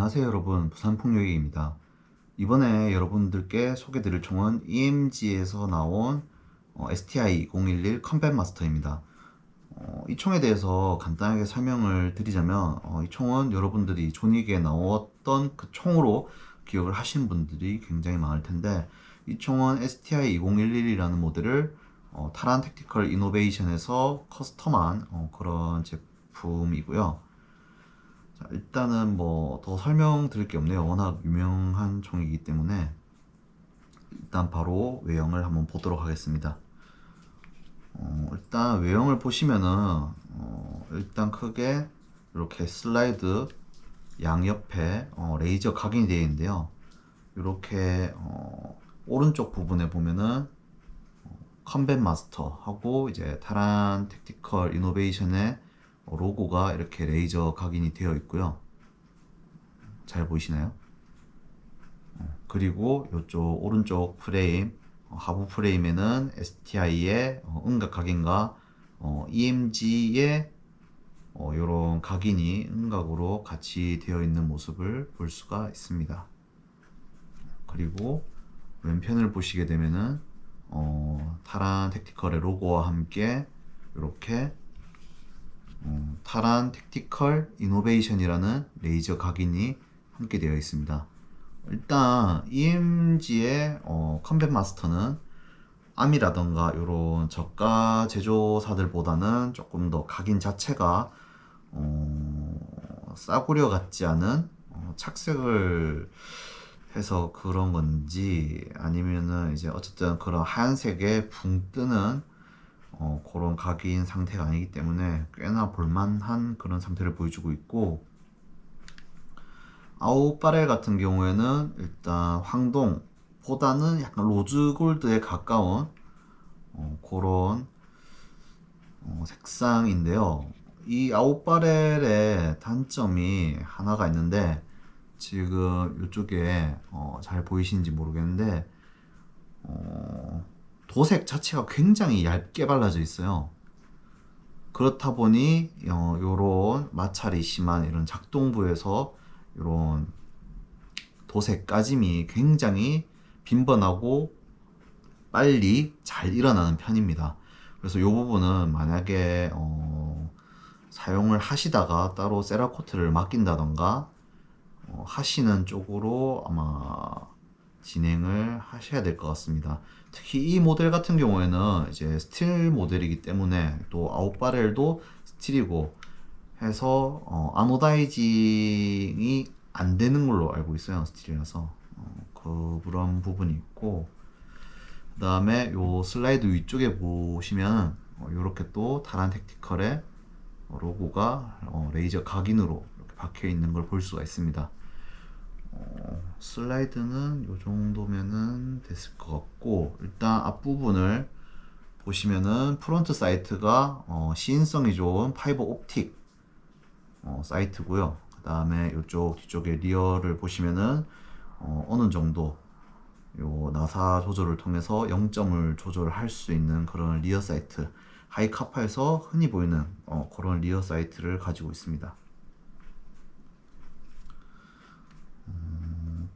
안녕하세요 여러분. 부산풍력입니다. 이번에 여러분들께 소개드릴 총은 EMG에서 나온 어, STI 011 컴뱃 마스터입니다. 어, 이 총에 대해서 간단하게 설명을 드리자면 어, 이 총은 여러분들이 존윅에 나왔던 그 총으로 기억을 하시는 분들이 굉장히 많을 텐데 이 총은 STI 2011이라는 모델을 어, 타란 택티컬 이노베이션에서 커스텀한 어, 그런 제품이고요 자, 일단은 뭐 더 설명드릴 게 없네요. 워낙 유명한 총이기 때문에 일단 바로 외형을 한번 보도록 하겠습니다. 어, 일단 외형을 보시면은 어, 일단 크게 이렇게 슬라이드 양옆에 어, 레이저 각인이 되어 있는데요. 이렇게 어, 오른쪽 부분에 보면은 어, 컴뱃 마스터 하고 이제 타란 택티컬 이노베이션의 로고가 이렇게 레이저 각인이 되어 있고요. 잘 보이시나요? 어, 그리고 이쪽 오른쪽 프레임 어, 하부 프레임에는 STI의 어, 음각 각인과 EMG의 이런 각인이 음각으로 같이 되어 있는 모습을 볼 수가 있습니다. 그리고 왼편을 보시게 되면은 어, 타란 택티컬의 로고와 함께 이렇게 어, 타란 택티컬 이노베이션이라는 레이저 각인이 함께 되어 있습니다. 일단 EMG의 어, 컴뱃 마스터는 암이라던가 이런 저가 제조사들보다는 조금 더 각인 자체가 어, 싸구려 같지 않은 어, 착색을 해서 그런 건지 아니면은 이제 어쨌든 그런 하얀색에 붕 뜨는 어, 그런 각인 상태가 아니기 때문에 꽤나 볼만한 그런 상태를 보여주고 있고 아웃바렐 같은 경우에는 일단 황동보다는 약간 로즈골드에 가까운 어, 그런 어, 색상인데요. 이 아웃바렐의 단점이 하나가 있는데 지금 이쪽에 어, 잘 보이시는지 모르겠는데 어, 도색 자체가 굉장히 얇게 발라져 있어요. 그렇다 보니 어, 요런 마찰이 심한 이런 작동부에서 이런 도색 까짐이 굉장히 빈번하고 빨리 잘 일어나는 편입니다. 그래서 이 부분은 만약에 어, 사용을 하시다가 따로 세라코트를 맡긴다던가 어, 하시는 쪽으로 아마 진행을 하셔야 될 것 같습니다. 특히 이 모델 같은 경우에는 이제 스틸 모델이기 때문에 또 아웃바렐도 스틸이고 해서 어, 아노다이징이 안 되는 걸로 알고 있어요. 스틸이라서 어, 그런 부분이 있고 그 다음에 요 슬라이드 위쪽에 보시면 어, 이렇게 또 다란 택티컬의 로고가 어, 레이저 각인으로 박혀 있는 걸 볼 수가 있습니다. 어, 슬라이드는 이 정도면은 됐을 것 같고 일단 앞부분을 보시면은 프론트 사이트가 어, 시인성이 좋은 파이버 옵틱 어, 사이트고요. 그 다음에 이쪽 뒤쪽에 리어를 보시면은 어, 어느 정도 요 나사 조절을 통해서 0점을 조절할 수 있는 그런 리어 사이트 하이카파에서 흔히 보이는 어, 그런 리어 사이트를 가지고 있습니다.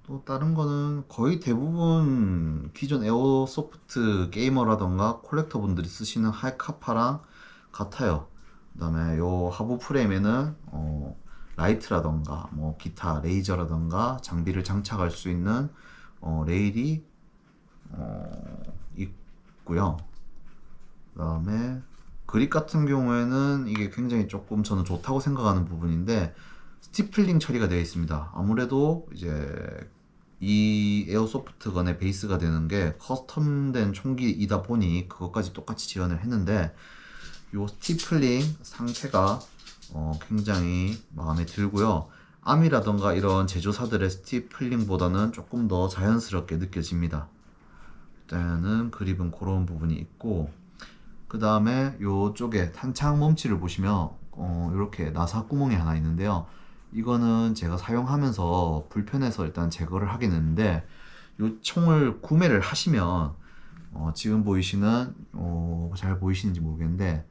또 다른 거는 거의 대부분 기존 에어소프트 게이머라던가 콜렉터 분들이 쓰시는 하이카파랑 같아요. 그 다음에 요 하부 프레임에는 어, 라이트라던가 뭐 기타 레이저라던가 장비를 장착할 수 있는 어, 레일이 어, 있고요. 그 다음에 그립 같은 경우에는 이게 굉장히 조금 저는 좋다고 생각하는 부분인데 스티플링 처리가 되어 있습니다. 아무래도 이제 이 에어소프트건의 베이스가 되는 게 커스텀된 총기이다 보니 그것까지 똑같이 지원을 했는데 이 스티플링 상태가 어, 굉장히 마음에 들고요. 암이라던가 이런 제조사들의 스티플링보다는 조금 더 자연스럽게 느껴집니다. 일단은 그립은 그런 부분이 있고 그 다음에 이쪽에 탄창 몸치를 보시면 어, 이렇게 나사 구멍이 하나 있는데요. 이거는 제가 사용하면서 불편해서 일단 제거를 하긴 했는데 이 총을 구매를 하시면 어, 지금 보이시는 어, 잘 보이시는지 모르겠는데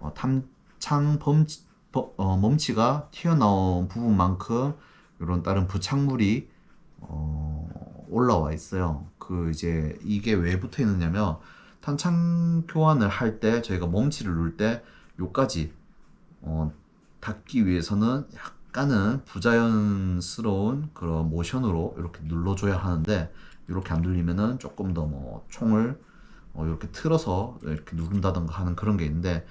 어, 탐창 범치, 버, 어, 멈치가 튀어나온 부분만큼 이런 다른 부착물이 어, 올라와 있어요. 그 이제 이게 왜 붙어 있느냐면 탄창 교환을 할 때 저희가 멈치를 누를 때 요까지 어, 닫기 위해서는 약 간은 부자연스러운 그런 모션으로 이렇게 눌러줘야 하는데 이렇게 안 눌리면은 조금 더 뭐 총을 어, 이렇게 틀어서 이렇게 누른다던가 하는 그런 게 있는데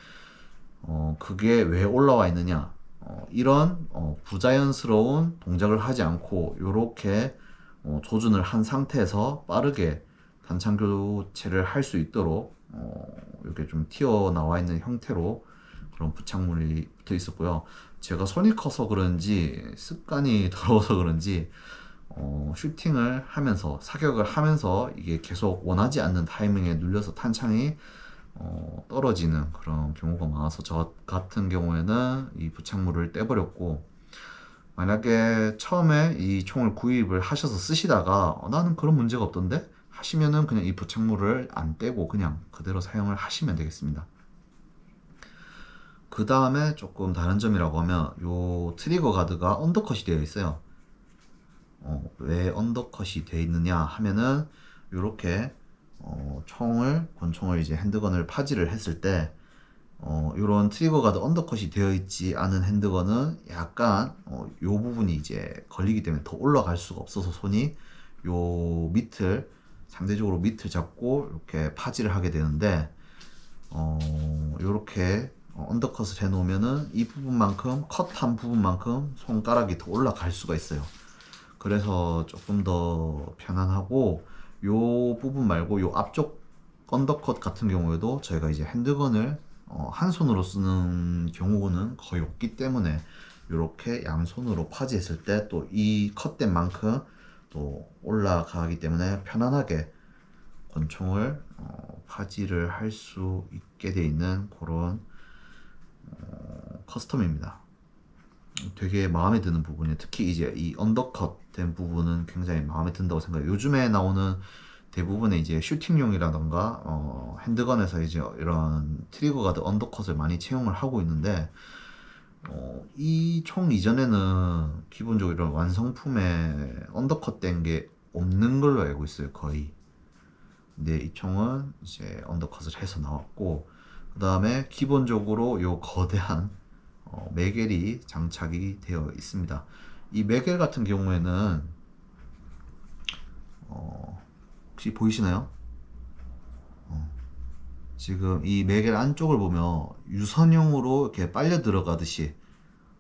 어, 그게 왜 올라와 있느냐. 어, 이런 어, 부자연스러운 동작을 하지 않고 이렇게 어, 조준을 한 상태에서 빠르게 단창 교체를 할 수 있도록 어, 이렇게 좀 튀어나와 있는 형태로 그런 부착물이 붙어 있었고요. 제가 손이 커서 그런지 습관이 더러워서 그런지 어, 슈팅을 하면서 사격을 하면서 이게 계속 원하지 않는 타이밍에 눌려서 탄창이 어, 떨어지는 그런 경우가 많아서 저 같은 경우에는 이 부착물을 떼버렸고 만약에 처음에 이 총을 구입을 하셔서 쓰시다가 어, 나는 그런 문제가 없던데 하시면은 그냥 이 부착물을 안 떼고 그냥 그대로 사용을 하시면 되겠습니다. 그 다음에 조금 다른 점이라고 하면 요 트리거 가드가 언더컷이 되어 있어요. 어, 왜 언더컷이 되어 있느냐 하면은 요렇게 어, 총을 권총을 이제 핸드건을 파지를 했을 때 어, 요런 트리거 가드 언더컷이 되어 있지 않은 핸드건은 약간 어, 요 부분이 이제 걸리기 때문에 더 올라갈 수가 없어서 손이 요 밑을 상대적으로 밑을 잡고 이렇게 파지를 하게 되는데 어, 요렇게 어, 언더컷을 해 놓으면은 이 부분만큼 컷한 부분만큼 손가락이 더 올라갈 수가 있어요. 그래서 조금 더 편안하고 요 부분 말고 요 앞쪽 언더컷 같은 경우에도 저희가 이제 핸드건을 어, 한 손으로 쓰는 경우는 거의 없기 때문에 이렇게 양손으로 파지했을 때 또 이 컷된 만큼 또 올라가기 때문에 편안하게 권총을 어, 파지를 할 수 있게 돼 있는 그런 어, 커스텀입니다. 되게 마음에 드는 부분이에요. 특히 이제 이 언더컷 된 부분은 굉장히 마음에 든다고 생각해요. 요즘에 나오는 대부분의 이제 슈팅용이라던가 어, 핸드건에서 이제 이런 트리거 가드 언더컷을 많이 채용을 하고 있는데 어, 이 총 이전에는 기본적으로 이런 완성품에 언더컷 된 게 없는 걸로 알고 있어요 거의 근데 이 총은 이제 언더컷을 해서 나왔고 그 다음에 기본적으로 요 거대한 어, 매겔이 장착이 되어 있습니다 이 매겔 같은 경우에는 어, 혹시 보이시나요? 어, 지금 이 매겔 안쪽을 보면 유선용으로 이렇게 빨려 들어가듯이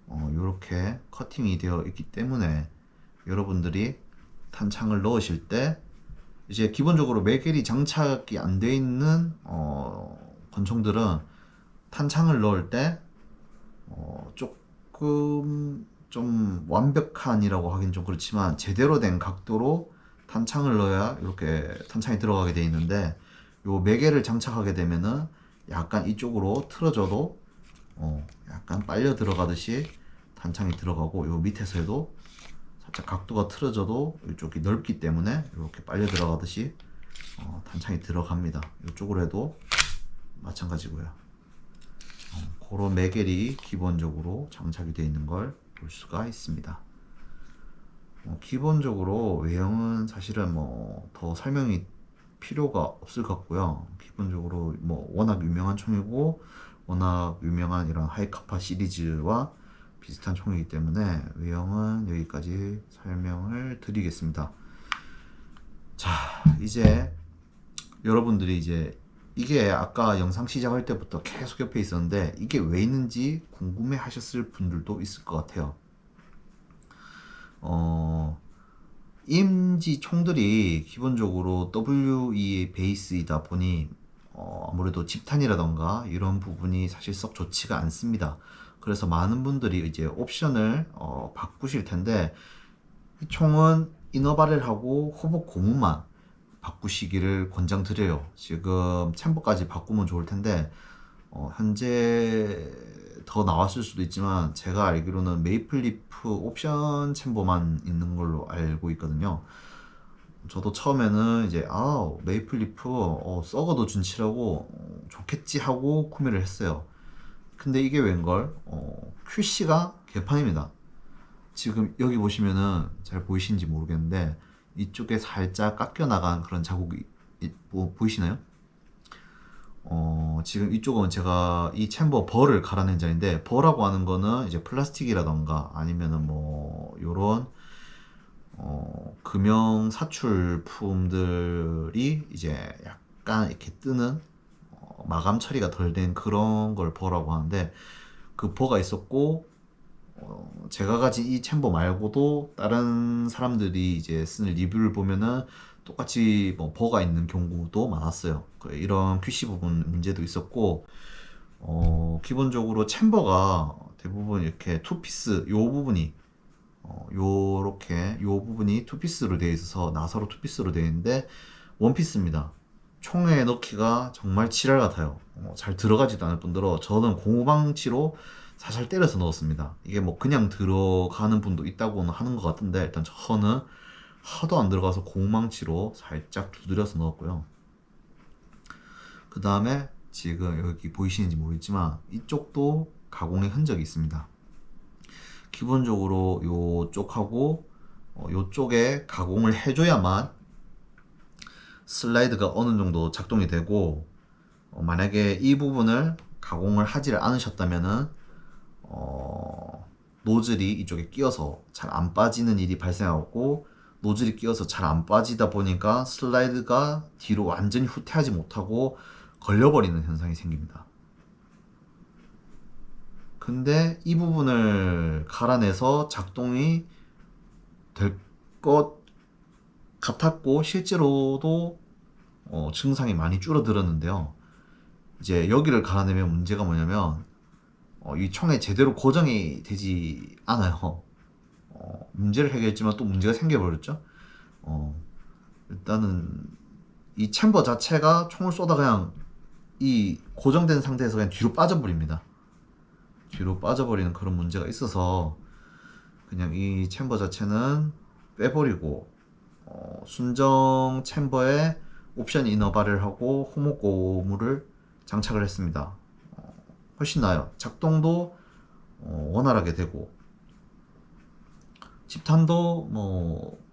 어, 이렇게 커팅이 되어 있기 때문에 여러분들이 탄창을 넣으실 때 이제 기본적으로 매겔이 장착이 안 돼 있는 어, 권총들은 탄창을 넣을 때 어, 조금 좀 완벽한이라고 하긴 좀 그렇지만 제대로 된 각도로 탄창을 넣어야 이렇게 탄창이 들어가게 돼 있는데 요 매개를 장착하게 되면은 약간 이쪽으로 틀어져도 어 약간 빨려 들어가듯이 탄창이 들어가고 요 밑에서도 살짝 각도가 틀어져도 이쪽이 넓기 때문에 이렇게 빨려 들어가듯이 어, 탄창이 들어갑니다. 이쪽으로 해도 마찬가지고요. 어, 그런 매겔이 기본적으로 장착이 되어 있는 걸 볼 수가 있습니다. 어, 기본적으로 외형은 사실은 뭐 더 설명이 필요가 없을 것 같고요. 기본적으로 뭐 워낙 유명한 총이고 워낙 유명한 이런 하이카파 시리즈와 비슷한 총이기 때문에 외형은 여기까지 설명을 드리겠습니다. 자, 이제 여러분들이 이제 이게 아까 영상 시작할 때부터 계속 옆에 있었는데 이게 왜 있는지 궁금해 하셨을 분들도 있을 것 같아요. 어, EMG 총들이 기본적으로 WE 베이스이다 보니 어, 아무래도 집탄이라던가 이런 부분이 사실 썩 좋지가 않습니다. 그래서 많은 분들이 이제 옵션을 어, 바꾸실 텐데 이 총은 이너바렐하고 호복 고무만 바꾸시기를 권장드려요. 지금 챔버까지 바꾸면 좋을 텐데 어, 현재 더 나왔을 수도 있지만 제가 알기로는 메이플리프 옵션 챔버만 있는 걸로 알고 있거든요. 저도 처음에는 이제 아 메이플리프 어, 썩어도 준치라고 어, 좋겠지 하고 구매를 했어요. 근데 이게 웬걸 어, QC가 개판입니다. 지금 여기 보시면은 잘 보이시는지 모르겠는데 이쪽에 살짝 깎여 나간 그런 자국이 이- 뭐 보이시나요? 어, 지금 이쪽은 제가 이 챔버 벌을 갈아낸 자리인데 벌하고 하는 거는 이제 플라스틱이라던가 아니면은 뭐 요런 어, 금형 사출품들이 이제 약간 이렇게 뜨는 어, 마감 처리가 덜 된 그런 걸 버라고 하는데 그 버가 있었고 어, 제가 가진 이 챔버 말고도 다른 사람들이 이제 쓰는 리뷰를 보면은 똑같이 뭐 버가 있는 경우도 많았어요. 그 이런 QC 부분 문제도 있었고 어, 기본적으로 챔버가 대부분 이렇게 투피스 요 부분이 어, 요렇게 요 부분이 투피스로 되어 있어서 나사로 투피스로 되어 있는데 원피스입니다. 총에 넣기가 정말 지랄 같아요. 어, 잘 들어가지도 않을 뿐더러 저는 고무방치로 살살 때려서 넣었습니다. 이게 뭐 그냥 들어가는 분도 있다고는 하는 것 같은데 일단 저는 하도 안 들어가서 고무망치로 살짝 두드려서 넣었고요. 그 다음에 지금 여기 보이시는지 모르겠지만 이쪽도 가공의 흔적이 있습니다. 기본적으로 요쪽하고 어, 요쪽에 가공을 해줘야만 슬라이드가 어느 정도 작동이 되고 어, 만약에 이 부분을 가공을 하지를 않으셨다면은 어, 노즐이 이쪽에 끼어서 잘 안 빠지는 일이 발생하고 노즐이 끼어서 잘 안 빠지다 보니까 슬라이드가 뒤로 완전히 후퇴하지 못하고 걸려버리는 현상이 생깁니다. 근데 이 부분을 갈아내서 작동이 될 것 같았고 실제로도 어, 증상이 많이 줄어들었는데요. 이제 여기를 갈아내면 문제가 뭐냐면 어, 이 총에 제대로 고정이 되지 않아요. 어, 문제를 해결했지만 또 문제가 생겨버렸죠. 어, 일단은 이 챔버 자체가 총을 쏘다 그냥 이 고정된 상태에서 그냥 뒤로 빠져버립니다. 뒤로 빠져버리는 그런 문제가 있어서 그냥 이 챔버 자체는 빼버리고 어, 순정 챔버에 옵션 이너바를 하고 호모 고무를 장착을 했습니다. 어, 훨씬 나아요. 작동도 어, 원활하게 되고 집탄도 뭐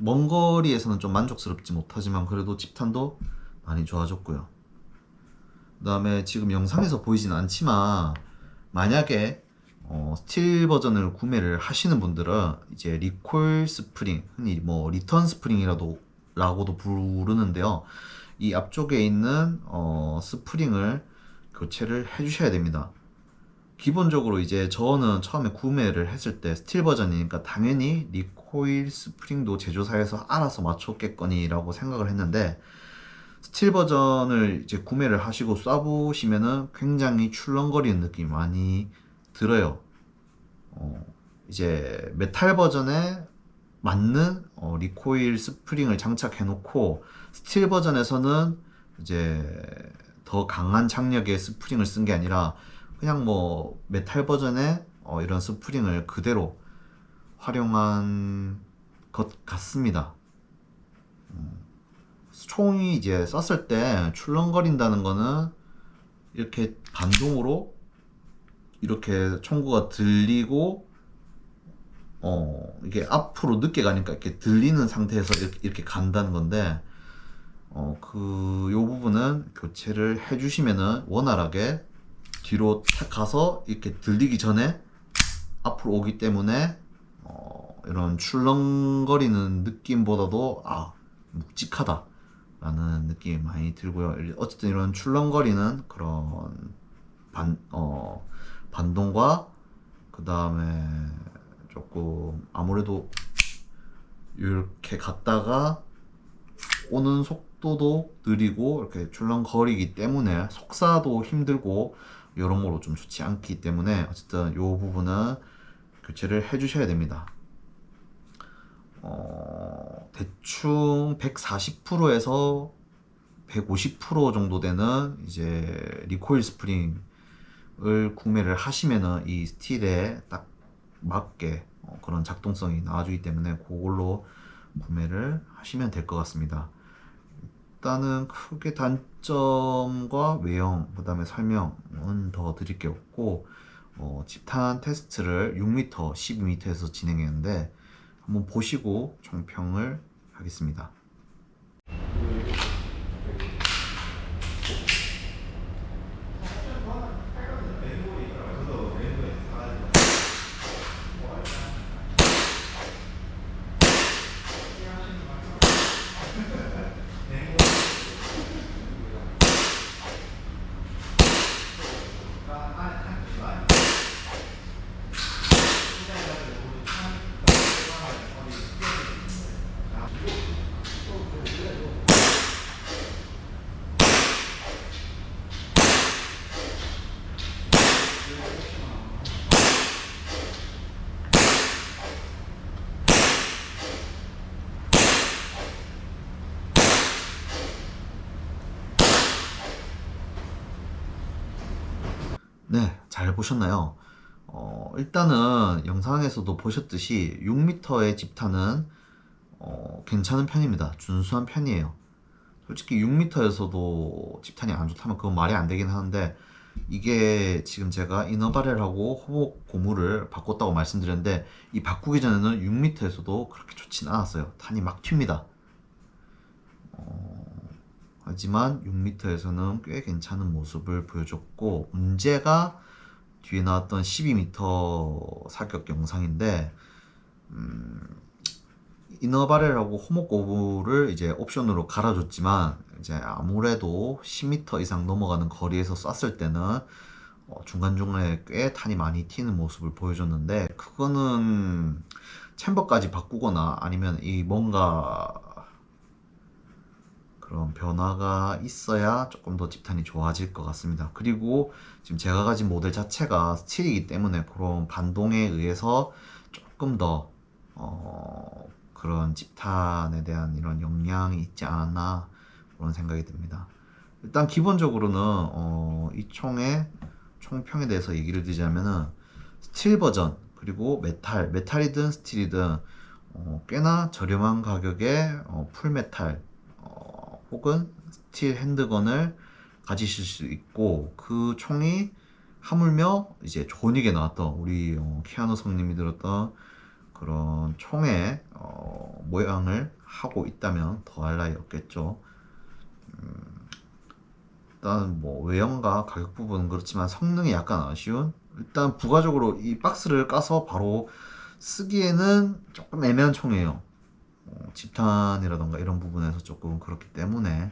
먼 거리에서는 좀 만족스럽지 못하지만 그래도 집탄도 많이 좋아졌고요. 그 다음에 지금 영상에서 보이진 않지만 만약에 어, 스틸 버전을 구매를 하시는 분들은 이제 리콜 스프링 흔히 뭐 리턴 스프링이라도 라고도 부르는데요. 이 앞쪽에 있는 어, 스프링을 교체를 해주셔야 됩니다. 기본적으로 이제 저는 처음에 구매를 했을 때 스틸 버전이니까 당연히 리코일 스프링도 제조사에서 알아서 맞췄겠거니 라고 생각을 했는데 스틸 버전을 이제 구매를 하시고 쏴보시면은 굉장히 출렁거리는 느낌이 많이 들어요. 어, 이제 메탈 버전에 맞는 어, 리코일 스프링을 장착해 놓고 스틸 버전에서는 이제 더 강한 장력의 스프링을 쓴 게 아니라 그냥 뭐 메탈 버전의 어, 이런 스프링을 그대로 활용한 것 같습니다. 음, 총이 이제 쐈을 때 출렁거린다는 거는 이렇게 반동으로 이렇게 총구가 들리고 어 이게 앞으로 늦게 가니까 이렇게 들리는 상태에서 이렇게, 이렇게 간다는 건데 어 그 요 부분은 교체를 해주시면은 원활하게 뒤로 탁 가서 이렇게 들리기 전에 앞으로 오기 때문에 어 이런 출렁거리는 느낌보다도 아 묵직하다 라는 느낌이 많이 들고요. 어쨌든 이런 출렁거리는 그런 반 어. 반동과 그 다음에 조금 아무래도 이렇게 갔다가 오는 속 도도 느리고 이렇게 출렁거리기 때문에 속사도 힘들고 여러모로 좀 좋지 않기 때문에 어쨌든 이 부분은 교체를 해주셔야 됩니다. 어, 대충 140%에서 150% 정도 되는 이제 리코일 스프링 을 구매를 하시면은 이 스틸에 딱 맞게 어, 그런 작동성이 나와주기 때문에 그걸로 구매를 하시면 될 것 같습니다. 일단은 크게 단점과 외형, 그 다음에 설명은 더 드릴 게 없고, 어, 집탄 테스트를 6m, 12m에서 진행했는데 한번 보시고 총평을 하겠습니다. 잘 보셨나요? 어, 일단은 영상에서도 보셨듯이 6m의 집탄은 어, 괜찮은 편입니다. 준수한 편이에요. 솔직히 6m에서도 집탄이 안 좋다면 그건 말이 안 되긴 하는데 이게 지금 제가 이너바렐하고 호복 고무를 바꿨다고 말씀드렸는데 이 바꾸기 전에는 6m에서도 그렇게 좋진 않았어요. 탄이 막 튑니다. 어, 하지만 6m에서는 꽤 괜찮은 모습을 보여줬고 문제가 뒤에 나왔던 12m 사격 영상인데 음, 이너바렐하고 호목고무를 이제 옵션으로 갈아줬지만 이제 아무래도 10m 이상 넘어가는 거리에서 쐈을 때는 어, 중간중간에 꽤 탄이 많이 튀는 모습을 보여줬는데 그거는 챔버까지 바꾸거나 아니면 이 뭔가 그런 변화가 있어야 조금 더 집탄이 좋아질 것 같습니다. 그리고 지금 제가 가진 모델 자체가 스틸이기 때문에 그런 반동에 의해서 조금 더 어, 그런 집탄에 대한 이런 영향이 있지 않았나 그런 생각이 듭니다. 일단 기본적으로는 어, 이 총의 총평에 대해서 얘기를 드리자면은 스틸 버전 그리고 메탈 메탈이든 스틸이든 어, 꽤나 저렴한 가격에 어, 풀메탈 어, 혹은 스틸 핸드건을 가지실 수 있고 그 총이 하물며 이제 조닉에 나왔던 우리 어, 키아누 성님이 들었던 그런 총의 어, 모양을 하고 있다면 더할 나위 없겠죠. 음, 일단 뭐 외형과 가격 부분은 그렇지만 성능이 약간 아쉬운. 일단 부가적으로 이 박스를 까서 바로 쓰기에는 조금 애매한 총이에요. 어, 집탄이라던가 이런 부분에서 조금 그렇기 때문에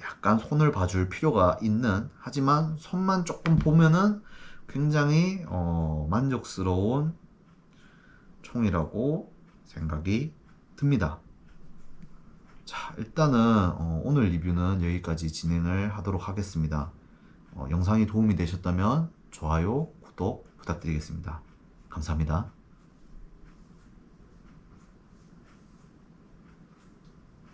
약간 손을 봐줄 필요가 있는 하지만 손만 조금 보면은 굉장히 어, 만족스러운 총이라고 생각이 듭니다. 자, 일단은 어, 오늘 리뷰는 여기까지 진행을 하도록 하겠습니다. 어, 영상이 도움이 되셨다면 좋아요, 구독 부탁드리겠습니다. 감사합니다.